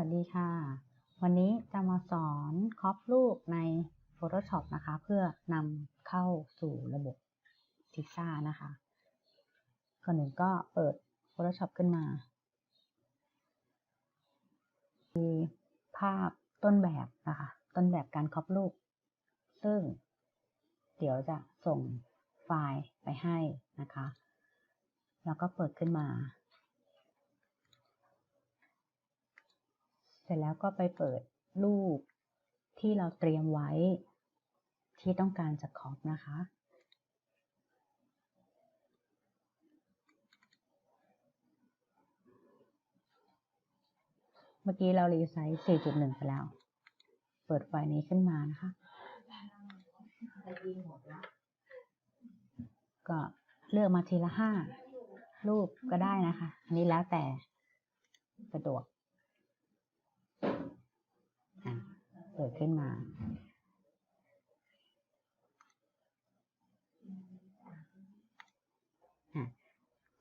วัสดีค่ะ วันนี้จะมาสอนครอปรูปใน Photoshop นะคะ เพื่อนำเข้าสู่ระบบ Pixar นะคะก่อนหนึ่งก็เปิด Photoshop ขึ้นมา มีภาพต้นแบบนะคะ ต้นแบบการครอปรูป ซึ่งเดี๋ยวจะส่งไฟล์ไปให้นะคะ แล้วก็เปิดขึ้นมา เสร็จแล้วก็ไปเปิดรูปที่เราเตรียมไว้ที่ต้องการจะคอปนะคะ เมื่อกี้เรารีไซส์ 4.1 ไปแล้ว เปิดไฟล์นี้ขึ้นมานะคะ ก็เลือกมาทีละห้ารูปก็ได้นะคะ อันนี้แล้วแต่สะดวก อะ เปิดขึ้นมาอะ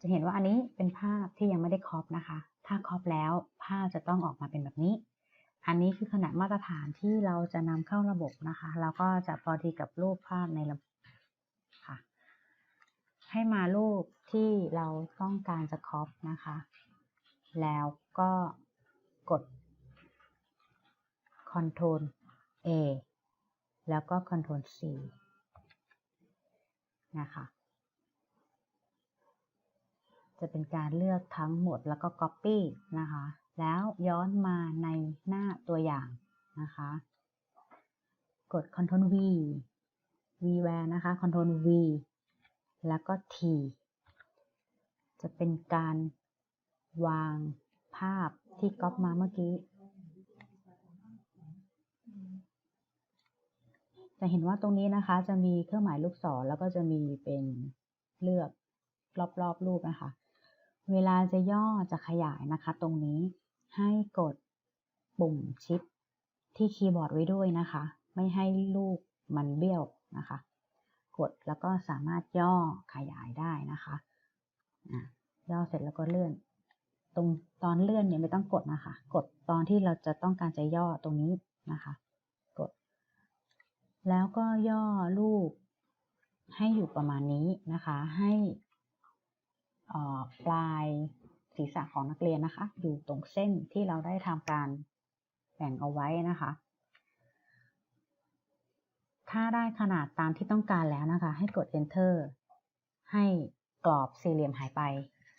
จะเห็นว่าอันนี้เป็นภาพที่ยังไม่ได้ครอปนะคะ ถ้าครอปแล้วภาพจะต้องออกมาเป็นแบบนี้ อันนี้คือขนาดมาตรฐานที่เราจะนำเข้าระบบนะคะ แล้วก็จะพอดีกับรูปภาพในระบบค่ะ ให้มารูปที่เราต้องการจะครอปนะคะ แล้วก็กด Ctrl A แล้วก็ Ctrl C นะคะ จะเป็นการเลือกทั้งหมดแล้วก็ Copy นะคะ แล้วย้อนมาในหน้าตัวอย่างนะคะ กด Ctrl V V where นะคะ Ctrl V แล้วก็ T จะเป็นการวางภาพที่ก๊อปมาเมื่อกี้ จะเห็นว่าตรงนี้นะคะจะมีเครื่องหมายลูกศรแล้วก็จะมีเป็นเลือกรอบๆรูปนะคะ เวลาจะย่อจะขยายนะคะ ตรงนี้ให้กดปุ่มชิปที่คีย์บอร์ดไว้ด้วยนะคะ ไม่ให้รูปมันเบี้ยวนะคะ กดแล้วก็สามารถย่อขยายได้นะคะย่อเสร็จแล้วก็เลื่อน ตรงตอนเลื่อนเนี่ยไม่ต้องกดนะคะ กดตอนที่เราจะต้องการจะย่อตรงนี้นะคะ แล้วก็ย่อรูปให้อยู่ประมาณนี้นะคะ ให้ปลายศีรษะของนักเรียนนะคะ อยู่ตรงเส้นที่เราได้ทำการแบ่งเอาไว้นะคะ ถ้าได้ขนาดตามที่ต้องการแล้วนะคะ ให้กด enter ให้กรอบสี่เหลี่ยมหายไป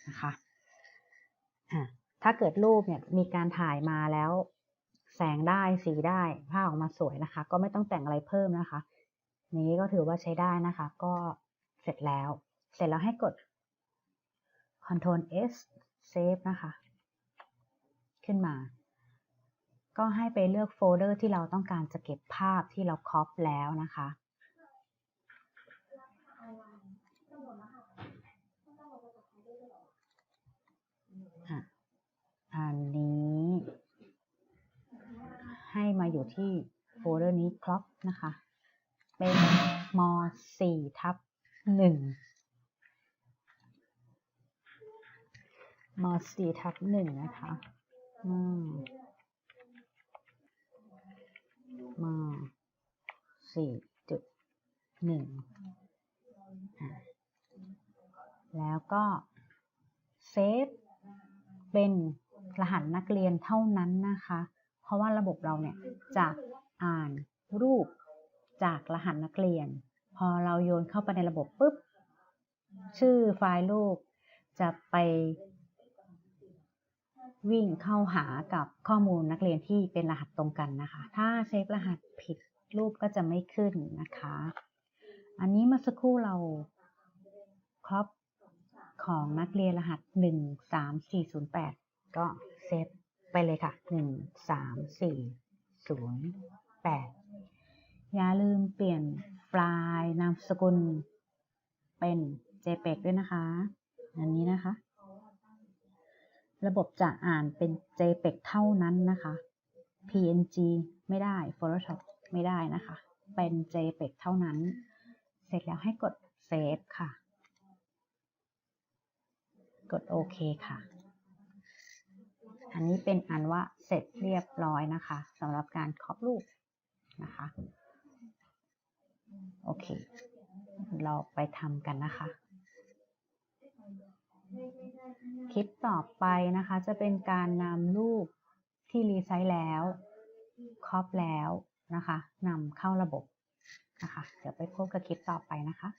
นะคะ ถ้าเกิดรูปเนี่ยมีการถ่ายมาแล้ว แสงได้สีได้ภาพออกมาสวยนะคะ ก็ไม่ต้องแต่งอะไรเพิ่มนะคะ นี้ก็ถือว่าใช้ได้นะคะ ก็เสร็จแล้ว เสร็จแล้วให้กด Ctrl S Save นะคะ ขึ้นมา ก็ให้ไปเลือกโฟลเดอร์ที่เราต้องการจะเก็บภาพที่เราครอปแล้วนะคะอันนี้ ให้มาอยู่ที่โฟลเดอร์นี้ครอปนะคะ เป็นม4ทับ1ม4ทับ1นะคะอืมม4จุด1แล้วก็เซฟเป็นรหัสนักเรียนเท่านั้นนะคะ เพราะว่าระบบเราเนี่ยจะอ่านรูปจากรหัสนักเรียน พอเราโยนเข้าไปในระบบปุ๊บ ชื่อไฟล์รูปจะไปวิ่งเข้าหากับข้อมูลนักเรียนที่เป็นรหัสตรงกันนะคะ ถ้าเซฟรหัสผิดรูปก็จะไม่ขึ้นนะคะ อันนี้เมื่อสักครู่เราครอปของนักเรียนรหัส 13408 ก็เซฟ ไปเลยค่ะ13408อย่าลืมเปลี่ยนปลายนามสกุลเป็น JPEG ด้วยนะคะ อันนี้นะคะ ระบบจะอ่านเป็น JPEG เท่านั้นนะคะ PNG ไม่ได้ Photoshop ไม่ได้นะคะ เป็น JPEG เท่านั้น เสร็จแล้วให้กด Save ค่ะ กดโอเคค่ะ อันนี้เป็นอันว่าเสร็จเรียบร้อยนะคะสำหรับการครอบรูปนะคะ โอเค เราไปทำกันนะคะ คลิปต่อไปนะคะ จะเป็นการนำรูปที่รีไซต์แล้ว ครอบแล้วนะคะนำเข้าระบบนะคะ เดี๋ยวไปพบกับคลิปต่อไปนะคะ